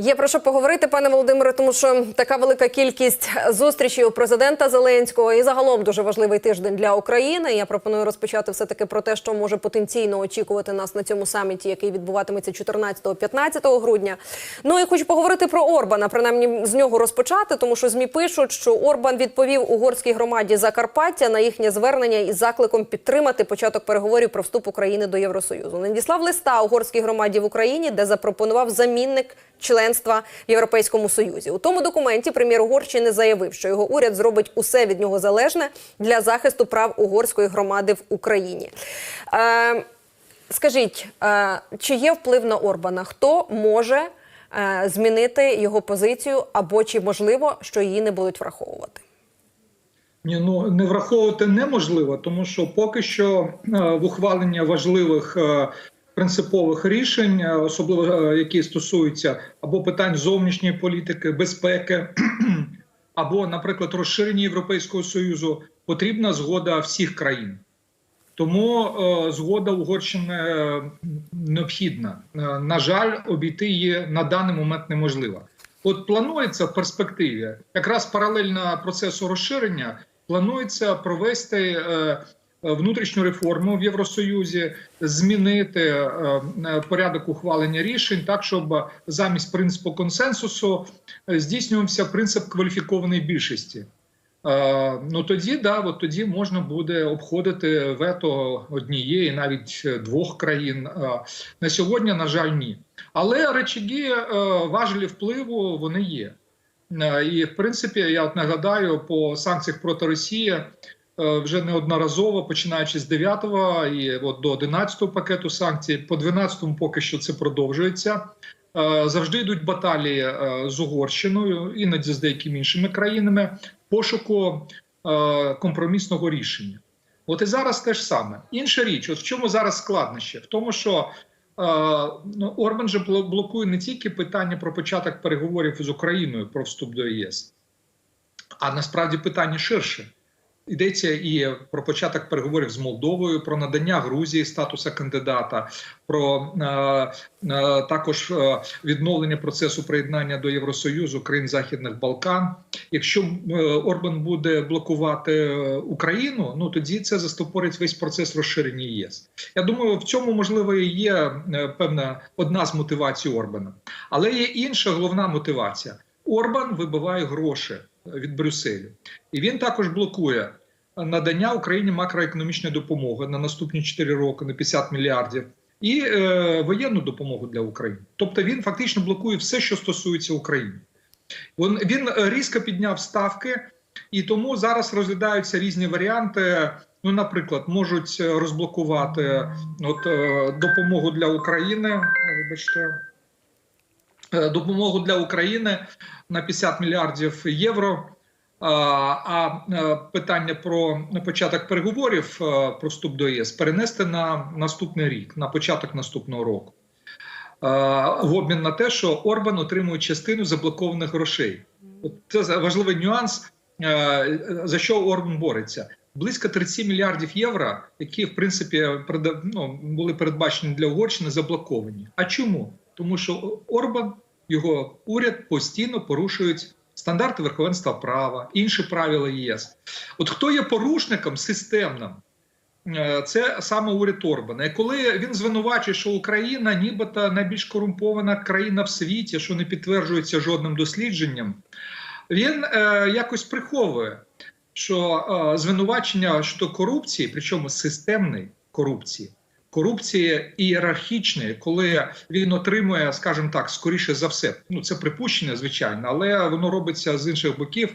Є про що поговорити, пане Володимире, тому що така велика кількість зустрічей у президента Зеленського і загалом дуже важливий тиждень для України. Я пропоную розпочати все таки про те, що може потенційно очікувати нас на цьому саміті, який відбуватиметься 14-15 грудня. Ну і хочу поговорити про Орбана. Принаймні з нього розпочати, тому що змі пишуть, що Орбан відповів угорській громаді Закарпаття на їхнє звернення із закликом підтримати початок переговорів про вступ України до Євросоюзу. Надіслав листа угорській громаді в Україні, де запропонував замінник членства в Європейському Союзі. У тому документі прем'єр Угорщини заявив, що його уряд зробить усе від нього залежне для захисту прав угорської громади в Україні. Е, скажіть, е, чи є вплив на Орбана? Хто може е, змінити його позицію, або чи можливо, що її не будуть враховувати? Ні, ну не враховувати неможливо, тому що поки що е, в ухвалення важливих е, принципових рішень, е, особливо е, які стосуються або питань зовнішньої політики, безпеки, або, наприклад, розширення Європейського союзу, потрібна згода всіх країн. Тому е, згода Угорщини необхідна. На жаль, обійти її на даний момент неможливо. От планується в перспективі, якраз паралельно процесу розширення, планується провести внутрішню реформу в Євросоюзі, змінити е, е, порядок ухвалення рішень так, щоб замість принципу консенсусу е, здійснювався принцип кваліфікованої більшості. Е, Ну тоді да, от тоді можна буде обходити вето однієї, навіть двох країн. Е, На сьогодні, на жаль, ні. Але е, важелі впливу вони є. Е, І в принципі, я от нагадаю, по санкціях проти Росії е, вже неодноразово, починаючи з 9-го і от до 11-го пакету санкцій, по 12-му поки що це продовжується. Е, Завжди йдуть баталії е, з Угорщиною, іноді з деякими іншими країнами, пошуку е, компромісного рішення. От і зараз те ж саме. Інша річ, от в чому зараз складнощі? В тому, що е, ну, Орбан же бло- блокує не тільки питання про початок переговорів з Україною про вступ до ЄС, а насправді питання ширше. Йдеться і про початок переговорів з Молдовою, про надання Грузії статуса кандидата, про е, е, також е, відновлення процесу приєднання до Євросоюзу країн Західних Балкан. Якщо е, Орбан буде блокувати е, Україну, ну тоді це застопорить весь процес розширення ЄС. Я думаю, в цьому можливо і є певна одна з мотивацій Орбана, але є інша головна мотивація. Орбан вибиває гроші від Брюсселю, і він також блокує надання Україні макроекономічної допомоги на наступні 4 роки на 50 мільярдів. І е, воєнну допомогу для України, тобто він фактично блокує все, що стосується України. Він, він е, різко підняв ставки, і тому зараз розглядаються різні варіанти. Ну, наприклад, можуть е, розблокувати от, е, допомогу для України. Вибачте, е, допомогу для України на 50 мільярдів євро. А, е, питання про початок переговорів е, про вступ до ЄС перенести на наступний рік, на початок наступного року, Е, в обмін на те, що Орбан отримує частину заблокованих грошей. Це важливий нюанс, за що Орбан бореться. Близько 30 мільярдів євро, які в принципі ну, були передбачені для Угорщини, заблоковані. А чому? Тому що Орбан, його уряд постійно порушують стандарти верховенства права, інші правила ЄС. От хто є порушником системним? Е, Це саме уряд Орбана. І коли він звинувачує, що Україна нібито найбільш корумпована країна в світі, що не підтверджується жодним дослідженням, він е, якось приховує, що е, звинувачення щодо корупції, причому системної корупції, корупції ієрархічної, коли він отримує, скажімо так, скоріше за все, ну це припущення, звичайно, але воно робиться з інших боків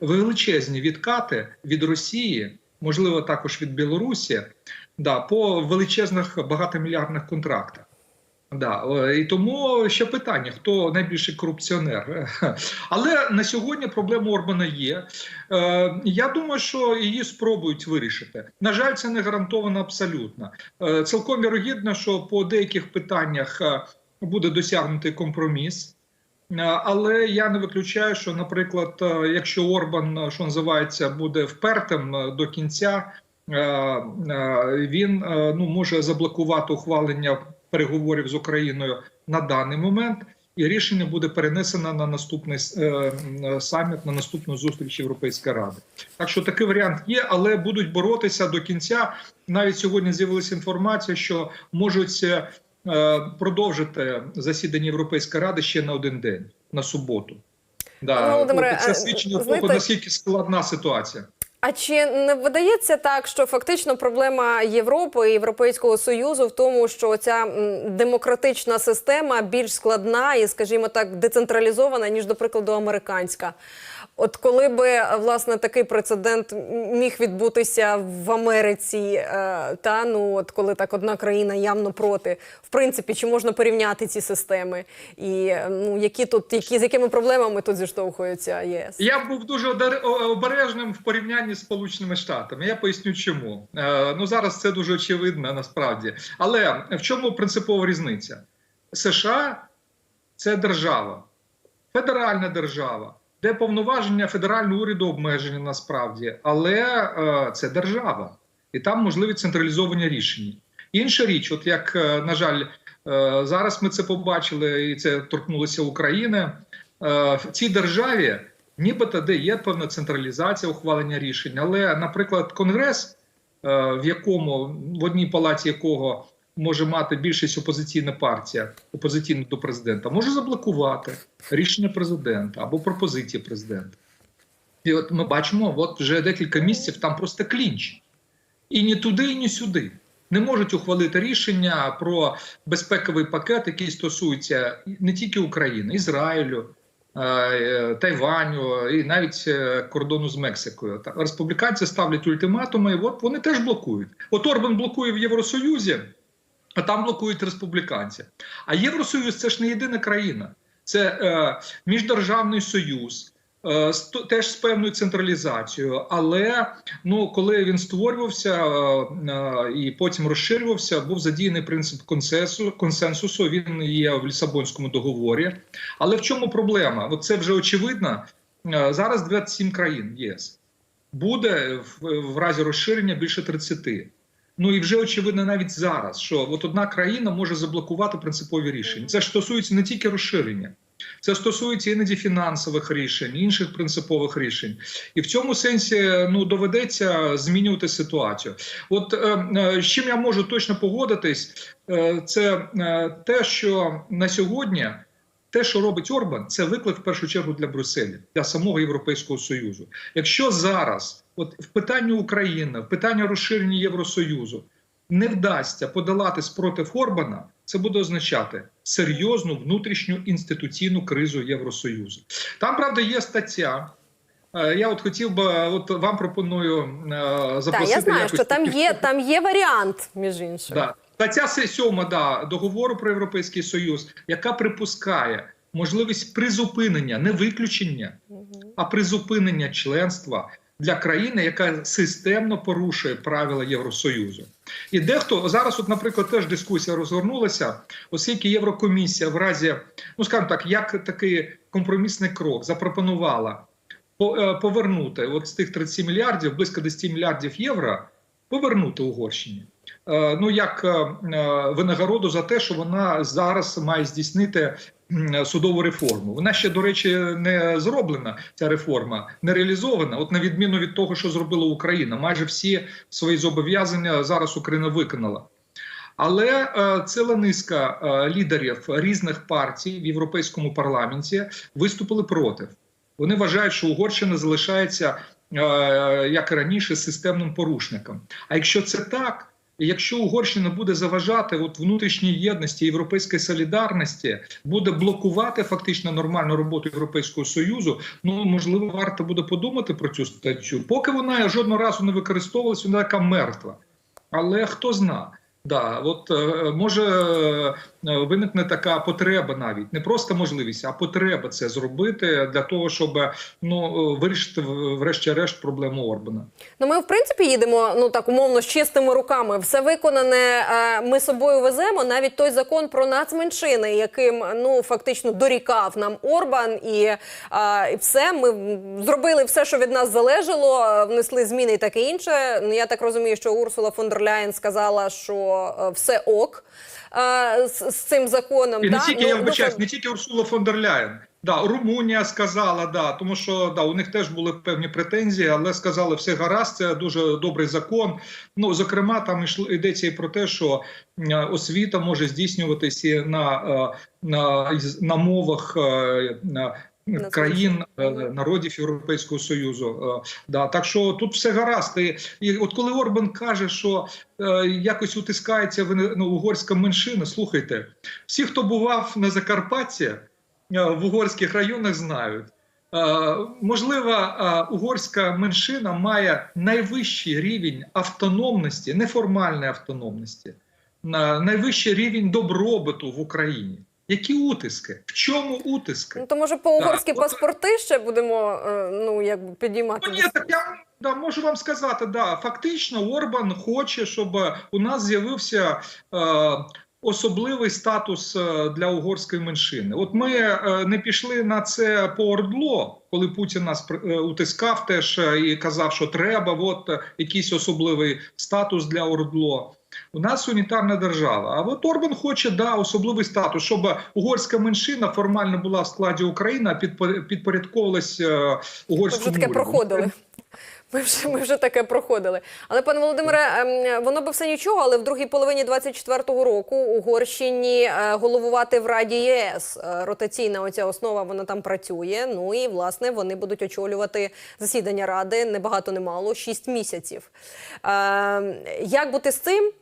величезні відкати від Росії, можливо, також від Білорусі, да, по величезних багатомільярдних контрактах. Да, і тому ще питання: хто найбільший корупціонер? Але на сьогодні проблема Орбана є. Е, Я думаю, що її спробують вирішити. На жаль, це не гарантовано абсолютно. Е, Цілком вірогідно, що по деяких питаннях е, буде досягнутий компроміс. Але я не виключаю, що, наприклад, якщо Орбан, що називається, буде впертим до кінця, він ну може заблокувати ухвалення переговорів з Україною на даний момент і рішення буде перенесено на наступний е, саміт, на наступну зустріч Європейської ради. Так що такий варіант є, але будуть боротися до кінця. Навіть сьогодні з'явилася інформація, що можуть е, продовжити засідання Європейської ради ще на один день на суботу. Да. Володимире, Тобто е, це свідчення того, знаєте- наскільки складна ситуація. А чи не видається так, що фактично проблема Європи і Європейського союзу в тому, що ця демократична система більш складна і, скажімо так, децентралізована ніж, до прикладу, американська? От коли би власне такий прецедент міг відбутися в Америці, е, та ну от коли так одна країна явно проти, в принципі, чи можна порівняти ці системи, і ну які тут які з якими проблемами тут зіштовхується ЄС? Я був дуже обережним в порівнянні з Сполученими Штатами. Я поясню, чому. Е, ну зараз це дуже очевидно насправді. Але в чому принципова різниця? США це держава, федеральна держава, де повноваження федерального уряду обмежені насправді, але е, це держава, і там можливі централізовані рішення. Інша річ, от як е, на жаль, е, зараз ми це побачили, і це торкнулося України. Е, в цій державі нібито де є певна централізація ухвалення рішень, але, наприклад, конгрес, е, в якому в одній палаті якого може мати більшість опозиційна партія, опозиційна до президента, може заблокувати рішення президента або пропозиції президента. І от ми бачимо, от вже декілька місяців там просто клінч. І ні туди, і ні сюди. Не можуть ухвалити рішення про безпековий пакет, який стосується не тільки України, Ізраїлю, е, е, Тайваню і навіть е, кордону з Мексикою. Республіканці ставлять ультиматуми, і от вони теж блокують. От Орбан блокує в Євросоюзі, а там блокують республіканці. А Євросоюз це ж не єдина країна, це е, міждержавний союз. е, Теж з певною централізацією, але ну коли він створювався е, е, і потім розширювався, був задіяний принцип консенсусу. Він є в Лісабонському договорі. Але в чому проблема? От це вже очевидно. Зараз 27 країн ЄС буде в разі розширення більше 30. Ну і вже очевидно навіть зараз, що от одна країна може заблокувати принципові рішення. Це ж стосується не тільки розширення, це стосується іноді фінансових рішень, інших принципових рішень. І в цьому сенсі ну доведеться змінювати ситуацію. От е, е, з чим я можу точно погодитись, е, це е, те, що на сьогодні. Те, що робить Орбан, це виклик в першу чергу для Брюсселя, для самого Європейського Союзу. Якщо зараз, от в питанні України, в питанні розширення Євросоюзу, не вдасться подолати спротив Орбана, це буде означати серйозну внутрішню інституційну кризу Євросоюзу. Там правда є стаття. Е, Я от хотів би, от вам пропоную е, Так, я знаю, якось що там є там є варіант, між іншим. Да. Стаття 7 да, договору про Європейський Союз, яка припускає можливість призупинення, не виключення, а призупинення членства для країни, яка системно порушує правила Євросоюзу. І дехто зараз, от, наприклад, теж дискусія розгорнулася, оскільки Єврокомісія в разі, ну скажімо так, як такий компромісний крок запропонувала по- е, повернути от з тих 30 мільярдів, близько 10 мільярдів євро, повернути Угорщині. Е, Ну, як е, винагороду за те, що вона зараз має здійснити судову реформу. Вона ще, до речі, не зроблена. Ця реформа не реалізована. От на відміну від того, що зробила Україна, майже всі свої зобов'язання зараз Україна виконала. Але е, ціла низка е, лідерів різних партій в європейському парламенті виступили проти. Вони вважають, що Угорщина залишається е, як і раніше системним порушником. А якщо це так, якщо Угорщина буде заважати от внутрішній єдності європейської солідарності, буде блокувати фактично нормальну роботу Європейського союзу, ну можливо, варто буде подумати про цю статтю. Поки вона жодного разу не використовувалася, вона така мертва. Але хто зна. Да, от е, може виникне така потреба навіть не просто можливість, а потреба це зробити для того, щоб ну е, вирішити врешті-решт проблему Орбана. Ну, ми в принципі їдемо ну так умовно з чистими руками. Все виконане. е, Ми собою веземо навіть той закон про нацменшини, яким ну фактично дорікав нам Орбан, і, е, і все. Ми зробили все, що від нас залежало, е, внесли зміни і таке інше. Ну, Я так розумію, що Урсула фон дер Ляєн сказала, що е, все ок. Е, з, цим законом. І не тільки да? я ну, не тільки Урсула фон дер Ляєн. Да, Румунія сказала, да, тому що да, у них теж були певні претензії, але сказали, все гаразд, це дуже добрий закон. Ну, зокрема, там йдеться і про те, що е, освіта може здійснюватися на, е, на, на мовах е, На країн е, народів Європейського Союзу. Е, Да, так що тут все гаразд. І, от коли Орбан каже, що е, якось утискається ну, угорська меншина, слухайте, всі, хто бував на Закарпатті в угорських районах, знають. Можливо, угорська меншина має найвищий рівень автономності, неформальної автономності, найвищий рівень добробуту в Україні. Які утиски? В чому утиски? Ну, то може по угорські от- паспорти ще будемо е, ну, якби підіймати. Ну, ні, так я да, можу вам сказати, да, фактично Орбан хоче, щоб у нас з'явився е, особливий статус е, для угорської меншини. От ми е, не пішли на це по ордло, коли Путін нас е, утискав теж е, і казав, що треба, от е, якийсь особливий статус для ордло. У нас унітарна держава. А от Орбан хоче да особливий статус, щоб угорська меншина формально була в складі України, а підпор- підпорядковувалась е, Ми угорському вже таке проходили. Ми вже, ми вже таке проходили. Але, пане Володимире, ем, воно би все нічого, але в другій половині 24-го року Угорщині е, головувати в Раді єС. Е, Ротаційна оця основа вона там працює. Ну і власне вони будуть очолювати засідання ради небагато не мало, 6 місяців. Е, Як бути з цим?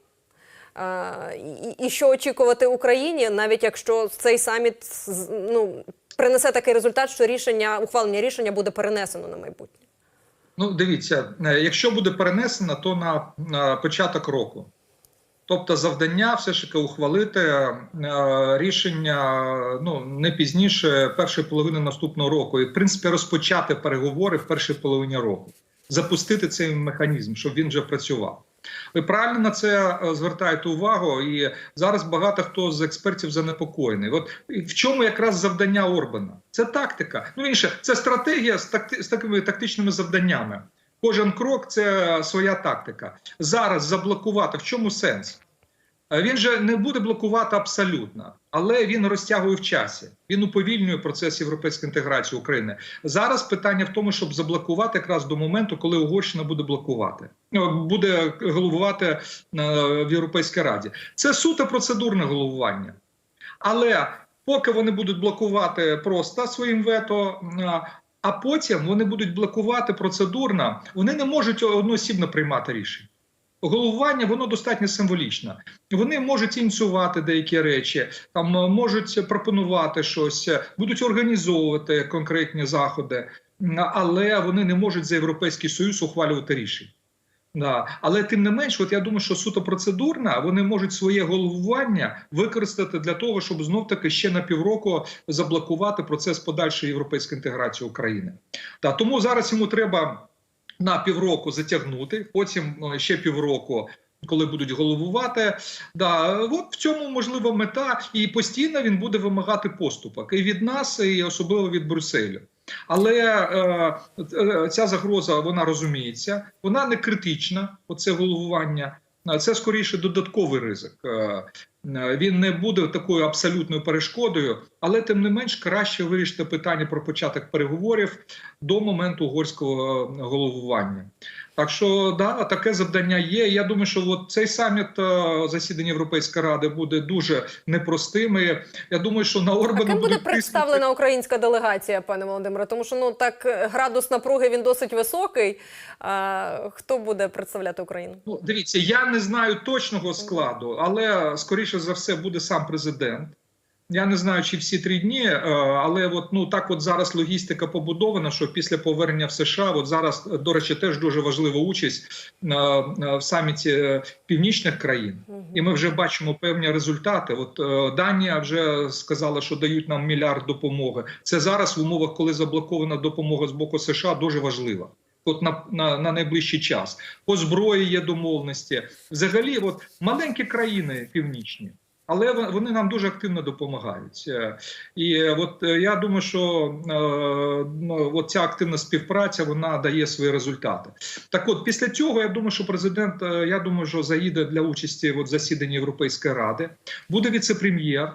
І, що очікувати Україні, навіть якщо цей саміт ну, принесе такий результат, що рішення ухвалення рішення буде перенесено на майбутнє. Ну, дивіться, е, якщо буде перенесено, то на, на початок року. Тобто, завдання все ж таки ухвалити е, рішення ну не пізніше першої половини наступного року, і в принципі розпочати переговори в першій половині року, запустити цей механізм, щоб він вже працював. Ви правильно на це е, звертаєте увагу, і зараз багато хто з експертів занепокоєний. От в чому якраз завдання Орбана? Це тактика. Ну інше, це стратегія з, такти, з такими тактичними завданнями. Кожен крок це своя тактика. Зараз заблокувати в чому сенс? Він же не буде блокувати абсолютно, але він розтягує в часі. Він уповільнює процес європейської інтеграції України. Зараз питання в тому, щоб заблокувати якраз до моменту, коли Угорщина буде блокувати, Ну, буде головувати е, в Європейській Раді. Це суто процедурне головування. Але поки вони будуть блокувати просто своїм вето, а потім вони будуть блокувати процедурно, вони не можуть одноосібно приймати рішення. Головування воно достатньо символічне. Вони можуть ініціювати деякі речі, там е, можуть пропонувати щось, е, будуть організовувати конкретні заходи, але вони не можуть за європейський союз ухвалювати рішення. Да. Але тим не менш, от я думаю, що суто процедурна, вони можуть своє головування використати для того, щоб знов таки ще на півроку заблокувати процес подальшої європейської інтеграції України. Да. Тому зараз йому треба на півроку затягнути, потім е, ще півроку. Коли будуть головувати, да от в цьому можлива мета, і постійно він буде вимагати поступок і від нас, і особливо від Брюсселю. Але е, е, ця загроза вона розуміється, вона не критична. Оце головування, Е, це скоріше додатковий ризик. Він не буде такою абсолютною перешкодою, але тим не менш краще вирішити питання про початок переговорів до моменту угорського головування. Так що да, таке завдання є. Я думаю, що от цей саміт е, засідання Європейської ради буде дуже непростим. І я думаю, що на А ким буде представлена українська делегація, пане Володимире? Тому що ну так е, градус напруги він досить високий. А, хто буде представляти Україну? Ну, дивіться, я не знаю точного складу, але скоріше за все буде сам президент. Я не знаю, чи всі три дні, е, але от ну так, от зараз логістика побудована, що після повернення в США, от зараз, до речі, теж дуже важлива участь на в саміті е, північних країн, і ми вже бачимо певні результати. От е, Данія вже сказала, що дають нам мільярд допомоги. Це зараз в умовах, коли заблокована допомога з боку США, дуже важлива. От на, на, на найближчий час по зброї є домовленості. Взагалі, от маленькі країни північні. Але вони нам дуже активно допомагають. Е, І от е, я думаю, що е, ну, ця активна співпраця вона дає свої результати. Так, от після цього я думаю, що президент е, я думаю, що заїде для участі в засіданні Європейської ради. Буде віце-прем'єр.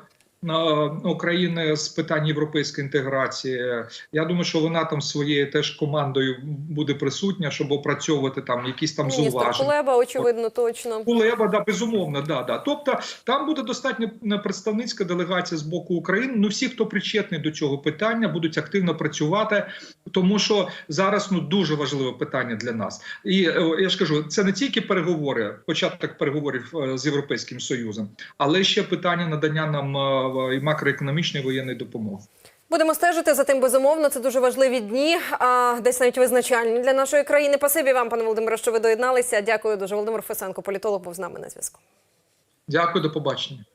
України з питань європейської інтеграції. Я думаю, що вона там своєю теж командою буде присутня, щоб опрацьовувати там якісь там Міністр зауваження. Кулеба, очевидно, точно. Кулеба, да, безумовно, да, да. Тобто там буде достатньо е, представницька делегація з боку України. Ну всі, хто причетний до цього питання, будуть активно працювати, тому що зараз ну дуже важливе питання для нас. І е, я ж кажу, це не тільки переговори, початок переговорів е, з європейським союзом, але ще питання надання нам і макроекономічної воєнної допомоги. Будемо стежити за тим безумовно. Це дуже важливі дні, а десь навіть визначальні для нашої країни. Пасибі вам, пане Володимире, що ви доєдналися. Дякую дуже. Володимир Фесенко, політолог, був з нами на зв'язку. Дякую, до побачення.